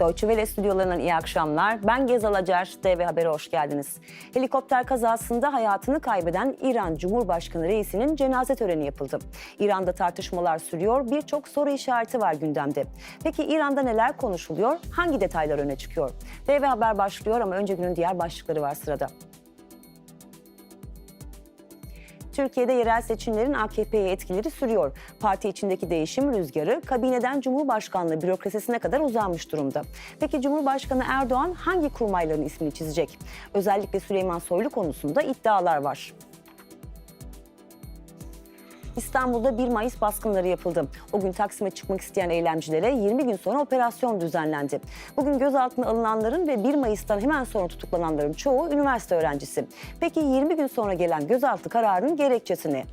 Deutsche Welle stüdyolarından iyi akşamlar. Ben Gezal Acar, DV Haber'e hoş geldiniz. Helikopter kazasında hayatını kaybeden İran Cumhurbaşkanı reisinin cenaze töreni yapıldı. İran'da tartışmalar sürüyor, birçok soru işareti var gündemde. Peki İran'da neler konuşuluyor, hangi detaylar öne çıkıyor? DV Haber başlıyor ama önce günün diğer başlıkları var sırada. Türkiye'de yerel seçimlerin AKP'ye etkileri sürüyor. Parti içindeki değişim rüzgarı kabineden Cumhurbaşkanlığı bürokrasisine kadar uzanmış durumda. Peki Cumhurbaşkanı Erdoğan hangi kurmayların ismini çizecek? Özellikle Süleyman Soylu konusunda iddialar var. İstanbul'da 1 Mayıs baskınları yapıldı. O gün Taksim'e çıkmak isteyen eylemcilere 20 gün sonra operasyon düzenlendi. Bugün gözaltına alınanların ve 1 Mayıs'tan hemen sonra tutuklananların çoğu üniversite öğrencisi. Peki 20 gün sonra gelen gözaltı kararının gerekçesi ne?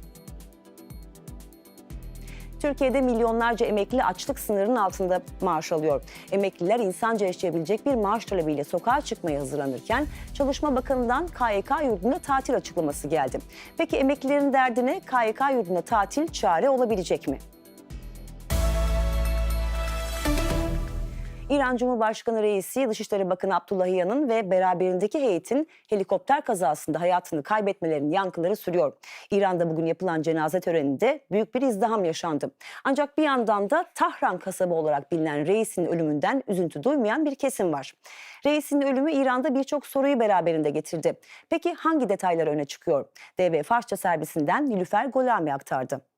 Türkiye'de milyonlarca emekli açlık sınırının altında maaş alıyor. Emekliler insanca yaşayabilecek bir maaş talebiyle sokağa çıkmaya hazırlanırken Çalışma Bakanı'ndan KYK yurduna tatil açıklaması geldi. Peki emeklilerin derdine KYK yurduna tatil çare olabilecek mi? İran Cumhurbaşkanı Reisi Dışişleri Bakanı Abdullah Yan'ın ve beraberindeki heyetin helikopter kazasında hayatını kaybetmelerinin yankıları sürüyor. İran'da bugün yapılan cenaze töreninde büyük bir izdiham yaşandı. Ancak bir yandan da Tahran kasabı olarak bilinen reisin ölümünden üzüntü duymayan bir kesim var. Reisin ölümü İran'da birçok soruyu beraberinde getirdi. Peki hangi detaylar öne çıkıyor? DV Farsça servisinden Nilüfer Golami aktardı.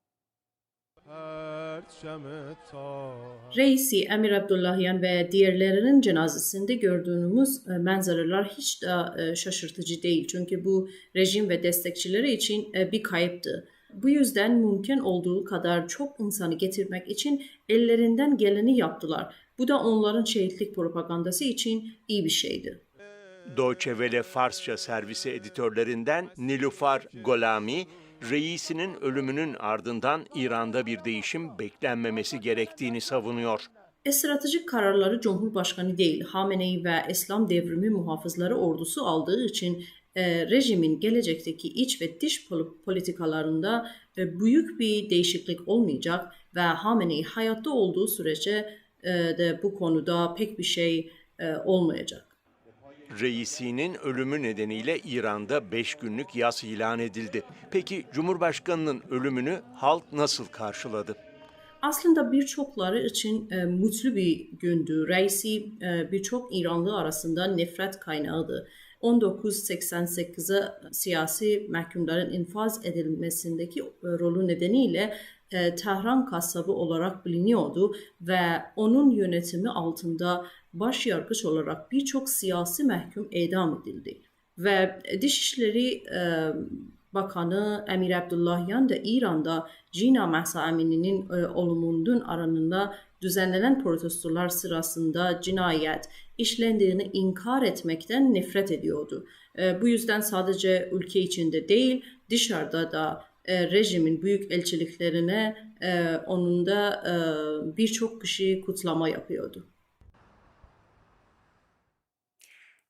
Reisi Emir Abdullahyan ve diğerlerinin cenazesinde gördüğümüz e, manzaralar hiç de e, şaşırtıcı değil. Çünkü bu rejim ve destekçileri için e, bir kayıptı. Bu yüzden mümkün olduğu kadar çok insanı getirmek için ellerinden geleni yaptılar. Bu da onların şehitlik propagandası için iyi bir şeydi. Deutsche Welle Farsça servisi editörlerinden Nilufar Golami, reisinin ölümünün ardından İran'da bir değişim beklenmemesi gerektiğini savunuyor. E, stratejik kararları Cumhurbaşkanı değil, Hamenei ve İslam devrimi muhafızları ordusu aldığı için e, rejimin gelecekteki iç ve dış pol- politikalarında e, büyük bir değişiklik olmayacak ve Hamenei hayatta olduğu sürece e, de bu konuda pek bir şey e, olmayacak. Reisinin ölümü nedeniyle İran'da 5 günlük yas ilan edildi. Peki Cumhurbaşkanı'nın ölümünü halk nasıl karşıladı? Aslında birçokları için e, mutlu bir gündü. Reisi e, birçok İranlı arasında nefret kaynağıydı. 1988'e siyasi mahkumların infaz edilmesindeki e, rolü nedeniyle e, Tahran kasabı olarak biliniyordu ve onun yönetimi altında başyargıç olarak birçok siyasi mahkum idam edildi. Ve Dışişleri e, Bakanı Emir Abdullahyan da İran'da Cina Mahsa Amini'nin e, ölümünden aranında düzenlenen protestolar sırasında cinayet işlendiğini inkar etmekten nefret ediyordu. E, bu yüzden sadece ülke içinde değil dışarıda da e, rejimin büyük elçiliklerine e, onun da e, birçok kişi kutlama yapıyordu.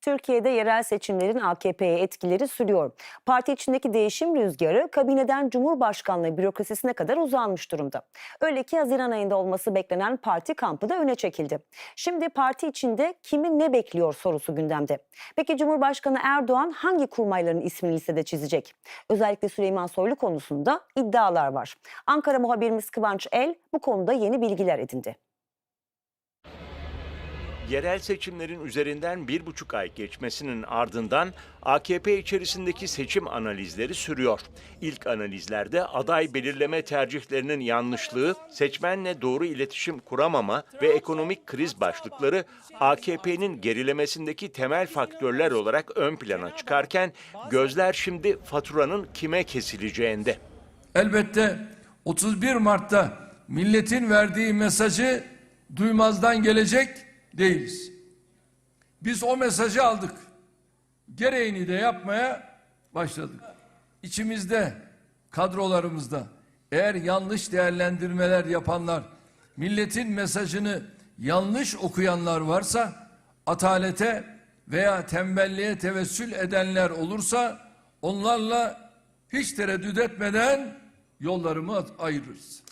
Türkiye'de yerel seçimlerin AKP'ye etkileri sürüyor. Parti içindeki değişim rüzgarı kabineden Cumhurbaşkanlığı bürokrasisine kadar uzanmış durumda. Öyle ki Haziran ayında olması beklenen parti kampı da öne çekildi. Şimdi parti içinde kimi ne bekliyor sorusu gündemde. Peki Cumhurbaşkanı Erdoğan hangi kurmayların ismini listede çizecek? Özellikle Süleyman Soylu konusunda iddialar var. Ankara muhabirimiz Kıvanç El bu konuda yeni bilgiler edindi. Yerel seçimlerin üzerinden bir buçuk ay geçmesinin ardından AKP içerisindeki seçim analizleri sürüyor. İlk analizlerde aday belirleme tercihlerinin yanlışlığı, seçmenle doğru iletişim kuramama ve ekonomik kriz başlıkları AKP'nin gerilemesindeki temel faktörler olarak ön plana çıkarken gözler şimdi faturanın kime kesileceğinde. Elbette 31 Mart'ta milletin verdiği mesajı duymazdan gelecek değiliz. Biz o mesajı aldık. Gereğini de yapmaya başladık. İçimizde, kadrolarımızda eğer yanlış değerlendirmeler yapanlar, milletin mesajını yanlış okuyanlar varsa, atalete veya tembelliğe tevessül edenler olursa onlarla hiç tereddüt etmeden yollarımı ayırırız.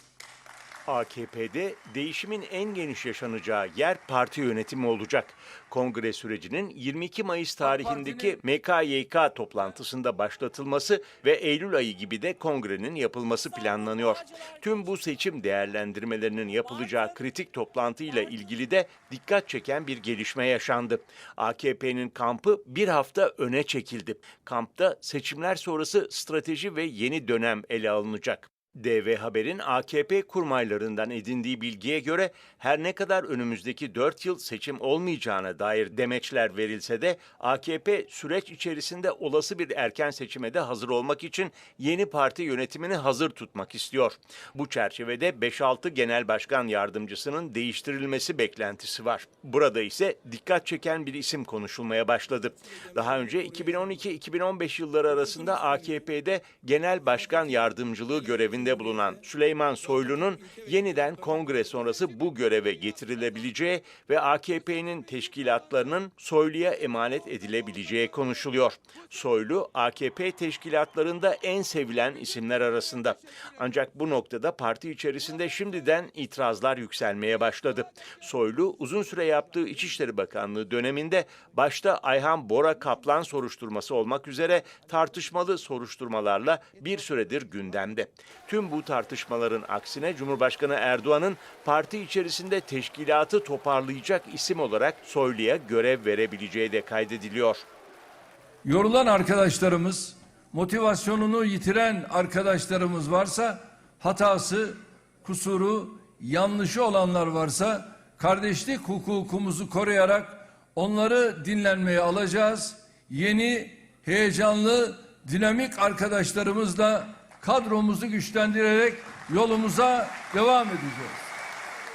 AKP'de değişimin en geniş yaşanacağı yer parti yönetimi olacak. Kongre sürecinin 22 Mayıs tarihindeki MKYK toplantısında başlatılması ve Eylül ayı gibi de kongrenin yapılması planlanıyor. Tüm bu seçim değerlendirmelerinin yapılacağı kritik toplantıyla ilgili de dikkat çeken bir gelişme yaşandı. AKP'nin kampı bir hafta öne çekildi. Kampta seçimler sonrası strateji ve yeni dönem ele alınacak. DV Haber'in AKP kurmaylarından edindiği bilgiye göre her ne kadar önümüzdeki 4 yıl seçim olmayacağına dair demeçler verilse de AKP süreç içerisinde olası bir erken seçime de hazır olmak için yeni parti yönetimini hazır tutmak istiyor. Bu çerçevede 5-6 genel başkan yardımcısının değiştirilmesi beklentisi var. Burada ise dikkat çeken bir isim konuşulmaya başladı. Daha önce 2012-2015 yılları arasında AKP'de genel başkan yardımcılığı görevinde bulunan Süleyman Soylu'nun yeniden kongre sonrası bu göreve getirilebileceği ve AKP'nin teşkilatlarının Soylu'ya emanet edilebileceği konuşuluyor. Soylu AKP teşkilatlarında en sevilen isimler arasında. Ancak bu noktada parti içerisinde şimdiden itirazlar yükselmeye başladı. Soylu uzun süre yaptığı İçişleri Bakanlığı döneminde başta Ayhan Bora Kaplan soruşturması olmak üzere tartışmalı soruşturmalarla bir süredir gündemde. Tüm bu tartışmaların aksine Cumhurbaşkanı Erdoğan'ın parti içerisinde teşkilatı toparlayacak isim olarak Soylu'ya görev verebileceği de kaydediliyor. Yorulan arkadaşlarımız, motivasyonunu yitiren arkadaşlarımız varsa, hatası, kusuru, yanlışı olanlar varsa, kardeşlik hukukumuzu koruyarak onları dinlenmeye alacağız. Yeni, heyecanlı, dinamik arkadaşlarımızla kadromuzu güçlendirerek yolumuza devam edeceğiz.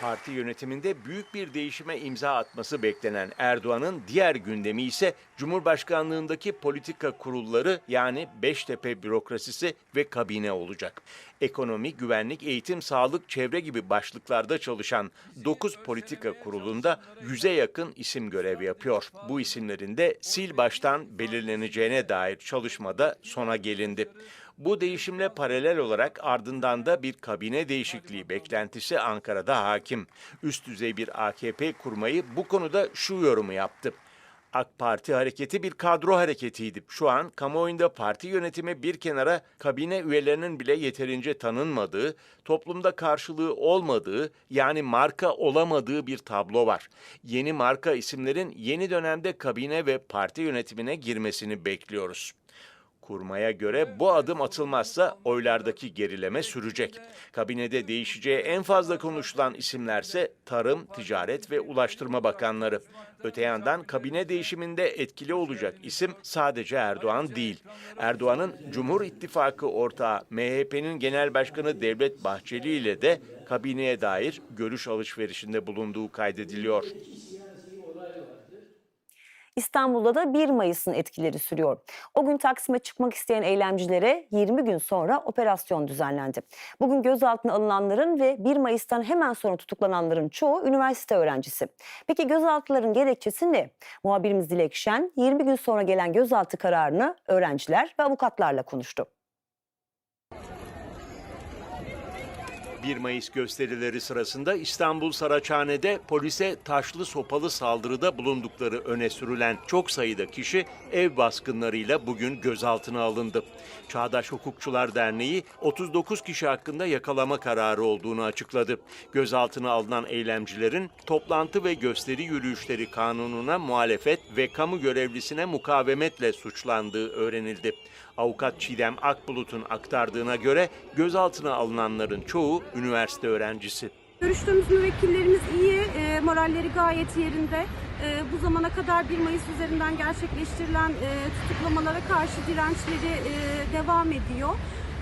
Parti yönetiminde büyük bir değişime imza atması beklenen Erdoğan'ın diğer gündemi ise Cumhurbaşkanlığındaki politika kurulları yani Beştepe bürokrasisi ve kabine olacak. Ekonomi, güvenlik, eğitim, sağlık, çevre gibi başlıklarda çalışan 9 politika kurulunda 100'e yakın isim görev yapıyor. Bu isimlerin de sil baştan belirleneceğine dair çalışmada sona gelindi. Bu değişimle paralel olarak ardından da bir kabine değişikliği beklentisi Ankara'da hakim. Üst düzey bir AKP kurmayı bu konuda şu yorumu yaptı. AK Parti hareketi bir kadro hareketiydi. Şu an kamuoyunda parti yönetimi bir kenara kabine üyelerinin bile yeterince tanınmadığı, toplumda karşılığı olmadığı yani marka olamadığı bir tablo var. Yeni marka isimlerin yeni dönemde kabine ve parti yönetimine girmesini bekliyoruz. Kurmaya göre bu adım atılmazsa oylardaki gerileme sürecek. Kabinede değişeceği en fazla konuşulan isimlerse Tarım, Ticaret ve Ulaştırma Bakanları. Öte yandan kabine değişiminde etkili olacak isim sadece Erdoğan değil. Erdoğan'ın Cumhur İttifakı ortağı MHP'nin Genel Başkanı Devlet Bahçeli ile de kabineye dair görüş alışverişinde bulunduğu kaydediliyor. İstanbul'da da 1 Mayıs'ın etkileri sürüyor. O gün Taksim'e çıkmak isteyen eylemcilere 20 gün sonra operasyon düzenlendi. Bugün gözaltına alınanların ve 1 Mayıs'tan hemen sonra tutuklananların çoğu üniversite öğrencisi. Peki gözaltıların gerekçesi ne? Muhabirimiz Dilek Şen 20 gün sonra gelen gözaltı kararını öğrenciler ve avukatlarla konuştu. 1 Mayıs gösterileri sırasında İstanbul Saraçhane'de polise taşlı sopalı saldırıda bulundukları öne sürülen çok sayıda kişi ev baskınlarıyla bugün gözaltına alındı. Çağdaş Hukukçular Derneği 39 kişi hakkında yakalama kararı olduğunu açıkladı. Gözaltına alınan eylemcilerin toplantı ve gösteri yürüyüşleri kanununa muhalefet ve kamu görevlisine mukavemetle suçlandığı öğrenildi. Avukat Çiğdem Akbulut'un aktardığına göre gözaltına alınanların çoğu üniversite öğrencisi. Görüştüğümüz müvekkillerimiz iyi, e, moralleri gayet yerinde. E, bu zamana kadar 1 Mayıs üzerinden gerçekleştirilen e, tutuklamalara karşı dirençleri e, devam ediyor.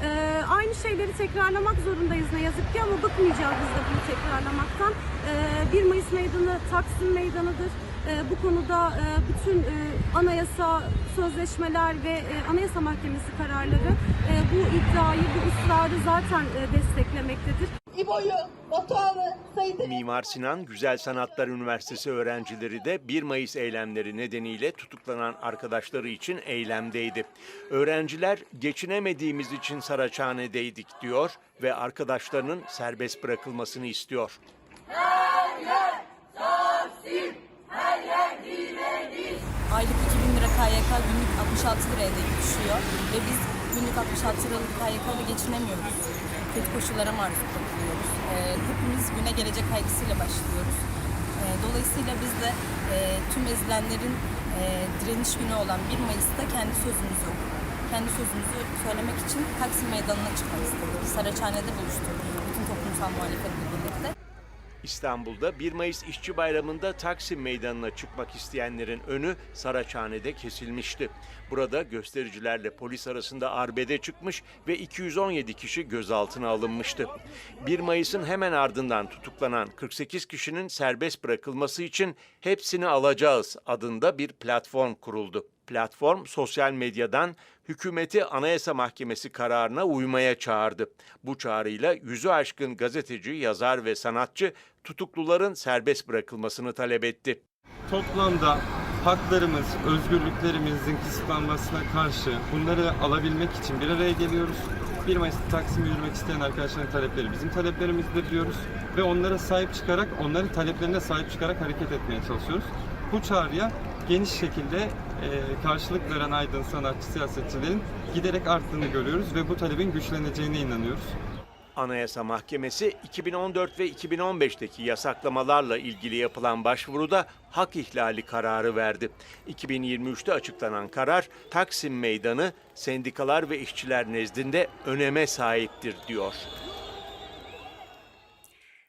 E, aynı şeyleri tekrarlamak zorundayız ne yazık ki ama bıkmayacağız biz de bunu tekrarlamaktan. E, 1 Mayıs meydanı Taksim meydanıdır. E, bu konuda e, bütün e, anayasa, sözleşmeler ve e, Anayasa Mahkemesi kararları e, bu iddiayı, bu ısrarı zaten e, desteklemektedir. İbo'yu, Batuhan'ı, Sait'i Mimar Sinan Güzel Sanatlar Üniversitesi öğrencileri de 1 Mayıs eylemleri nedeniyle tutuklanan arkadaşları için eylemdeydi. Öğrenciler geçinemediğimiz için Saraçhane'deydik diyor ve arkadaşlarının serbest bırakılmasını istiyor. Aylık 2000 lira KYK günlük 66 liraya da düşüyor ve biz günlük 66 liralık KYK ile geçinemiyoruz. Kötü koşullara maruz bırakılıyoruz. Ee, hepimiz güne gelecek kaygısıyla başlıyoruz. Ee, dolayısıyla biz de e, tüm ezilenlerin e, direniş günü olan 1 Mayıs'ta kendi sözümüzü kendi sözümüzü söylemek için Taksim Meydanı'na çıkmak istedik. Saraçhane'de buluştuk bütün toplumsal muhalefetle birlikte. İstanbul'da 1 Mayıs İşçi Bayramı'nda Taksim Meydanı'na çıkmak isteyenlerin önü Saraçhane'de kesilmişti. Burada göstericilerle polis arasında arbede çıkmış ve 217 kişi gözaltına alınmıştı. 1 Mayıs'ın hemen ardından tutuklanan 48 kişinin serbest bırakılması için hepsini alacağız adında bir platform kuruldu. Platform sosyal medyadan hükümeti Anayasa Mahkemesi kararına uymaya çağırdı. Bu çağrıyla yüzü aşkın gazeteci, yazar ve sanatçı tutukluların serbest bırakılmasını talep etti. toplamda haklarımız, özgürlüklerimizin kısıtlanmasına karşı bunları alabilmek için bir araya geliyoruz. 1 Mayıs'ta Taksim'e yürümek isteyen arkadaşların talepleri bizim taleplerimizdir diyoruz. Ve onlara sahip çıkarak, onların taleplerine sahip çıkarak hareket etmeye çalışıyoruz. Bu çağrıya geniş şekilde e, karşılık veren aydın sanatçı, siyasetçilerin giderek arttığını görüyoruz ve bu talebin güçleneceğine inanıyoruz. Anayasa Mahkemesi 2014 ve 2015'teki yasaklamalarla ilgili yapılan başvuruda hak ihlali kararı verdi. 2023'te açıklanan karar Taksim Meydanı sendikalar ve işçiler nezdinde öneme sahiptir diyor.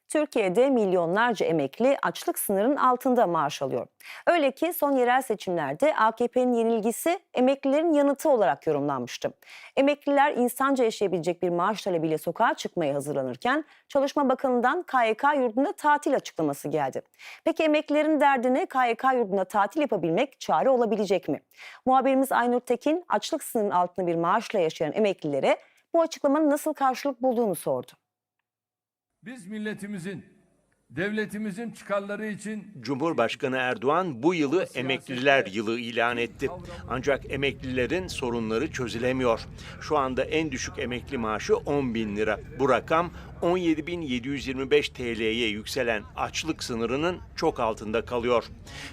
Türkiye'de milyonlarca emekli açlık sınırının altında maaş alıyor. Öyle ki son yerel seçimlerde AKP'nin yenilgisi emeklilerin yanıtı olarak yorumlanmıştı. Emekliler insanca yaşayabilecek bir maaş talebiyle sokağa çıkmaya hazırlanırken Çalışma Bakanı'ndan KYK yurdunda tatil açıklaması geldi. Peki emeklilerin derdine KYK yurdunda tatil yapabilmek çare olabilecek mi? Muhabirimiz Aynur Tekin açlık sınırının altında bir maaşla yaşayan emeklilere bu açıklamanın nasıl karşılık bulduğunu sordu. Biz milletimizin, devletimizin çıkarları için Cumhurbaşkanı Erdoğan bu yılı emekliler yılı ilan etti. Ancak emeklilerin sorunları çözülemiyor. Şu anda en düşük emekli maaşı 10 bin lira. Bu rakam 17.725 TL'ye yükselen açlık sınırının çok altında kalıyor.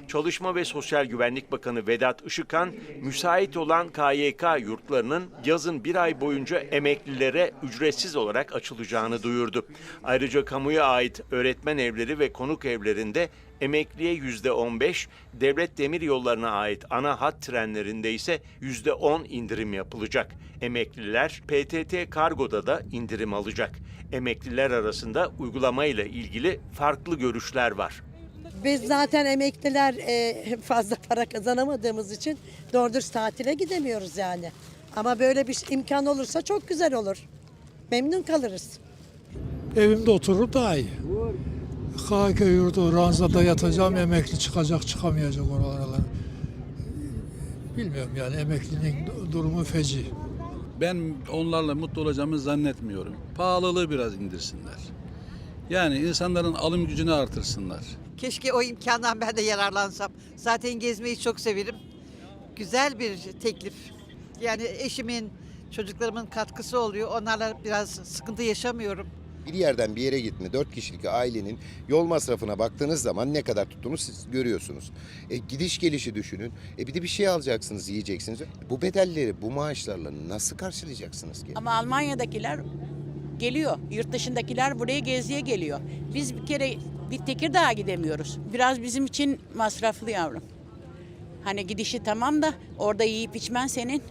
Çalışma ve Sosyal Güvenlik Bakanı Vedat Işıkhan, müsait olan KYK yurtlarının yazın bir ay boyunca emeklilere ücretsiz olarak açılacağını duyurdu. Ayrıca kamuya ait öğretmen evleri ve konuk evlerinde emekliye yüzde 15, devlet demir yollarına ait ana hat trenlerinde ise yüzde 10 indirim yapılacak. Emekliler PTT Kargo'da da indirim alacak. Emekliler arasında uygulamayla ilgili farklı görüşler var. Biz zaten emekliler e, fazla para kazanamadığımız için doğru dürüst tatile gidemiyoruz yani. Ama böyle bir imkan olursa çok güzel olur. Memnun kalırız. Evimde oturup daha iyi. KK yurdu, ranzada yatacağım, emekli çıkacak, çıkamayacak oralara. Bilmiyorum yani emeklinin durumu feci. Ben onlarla mutlu olacağımı zannetmiyorum. Pahalılığı biraz indirsinler. Yani insanların alım gücünü artırsınlar. Keşke o imkandan ben de yararlansam. Zaten gezmeyi çok severim. Güzel bir teklif. Yani eşimin, çocuklarımın katkısı oluyor. Onlarla biraz sıkıntı yaşamıyorum. Bir yerden bir yere gitme, dört kişilik ailenin yol masrafına baktığınız zaman ne kadar tuttuğunu siz görüyorsunuz. E, gidiş gelişi düşünün. E, bir de bir şey alacaksınız, yiyeceksiniz. Bu bedelleri bu maaşlarla nasıl karşılayacaksınız ki? Ama Almanya'dakiler geliyor. Yurt dışındakiler buraya geziye geliyor. Biz bir kere bir Tekirdağ'a gidemiyoruz. Biraz bizim için masraflı yavrum. Hani gidişi tamam da orada yiyip içmen senin.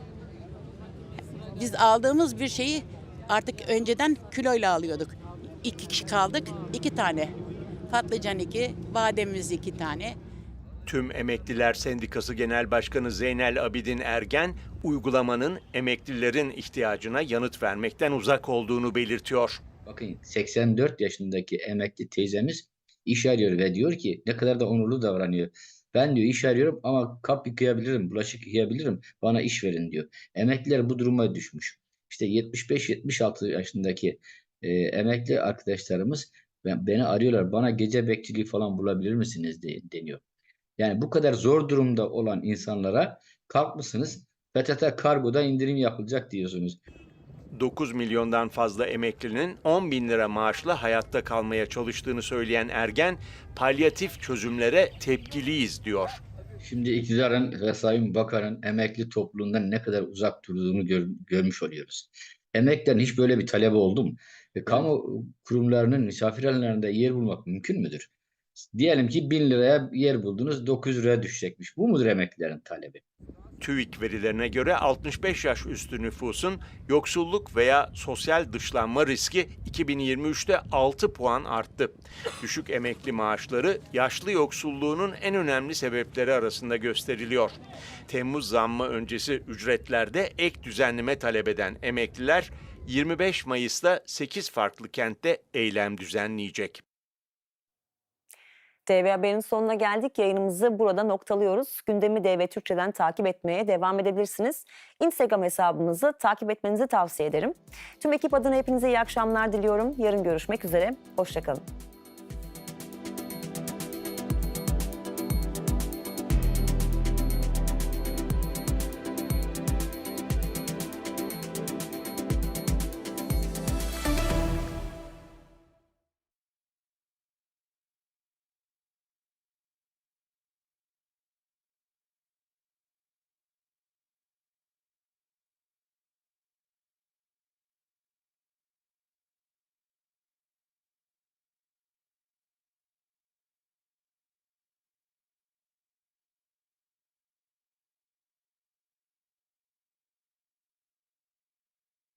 Biz aldığımız bir şeyi artık önceden kiloyla alıyorduk. İki kişi kaldık, iki tane. Patlıcan iki, bademimiz iki tane. Tüm Emekliler Sendikası Genel Başkanı Zeynel Abidin Ergen, uygulamanın emeklilerin ihtiyacına yanıt vermekten uzak olduğunu belirtiyor. Bakın 84 yaşındaki emekli teyzemiz iş arıyor ve diyor ki ne kadar da onurlu davranıyor. Ben diyor iş arıyorum ama kap yıkayabilirim, bulaşık yıkayabilirim. Bana iş verin diyor. Emekliler bu duruma düşmüş. İşte 75-76 yaşındaki e, emekli arkadaşlarımız ben- beni arıyorlar. Bana gece bekçiliği falan bulabilir misiniz de, deniyor. Yani bu kadar zor durumda olan insanlara kalkmışsınız PTT kargoda indirim yapılacak diyorsunuz. 9 milyondan fazla emeklinin 10 bin lira maaşla hayatta kalmaya çalıştığını söyleyen Ergen, palyatif çözümlere tepkiliyiz diyor. Şimdi iktidarın ve Sayın Bakan'ın emekli topluluğundan ne kadar uzak durduğunu gör- görmüş oluyoruz. Emeklilerin hiç böyle bir talebi oldu mu? Ve kamu kurumlarının misafirhanelerinde yer bulmak mümkün müdür? Diyelim ki 1000 liraya yer buldunuz 900 liraya düşecekmiş. Bu mudur emeklilerin talebi? TÜİK verilerine göre 65 yaş üstü nüfusun yoksulluk veya sosyal dışlanma riski 2023'te 6 puan arttı. Düşük emekli maaşları yaşlı yoksulluğunun en önemli sebepleri arasında gösteriliyor. Temmuz zammı öncesi ücretlerde ek düzenleme talep eden emekliler 25 Mayıs'ta 8 farklı kentte eylem düzenleyecek. TV Haber'in sonuna geldik. Yayınımızı burada noktalıyoruz. Gündemi DV Türkçe'den takip etmeye devam edebilirsiniz. Instagram hesabımızı takip etmenizi tavsiye ederim. Tüm ekip adına hepinize iyi akşamlar diliyorum. Yarın görüşmek üzere. Hoşçakalın.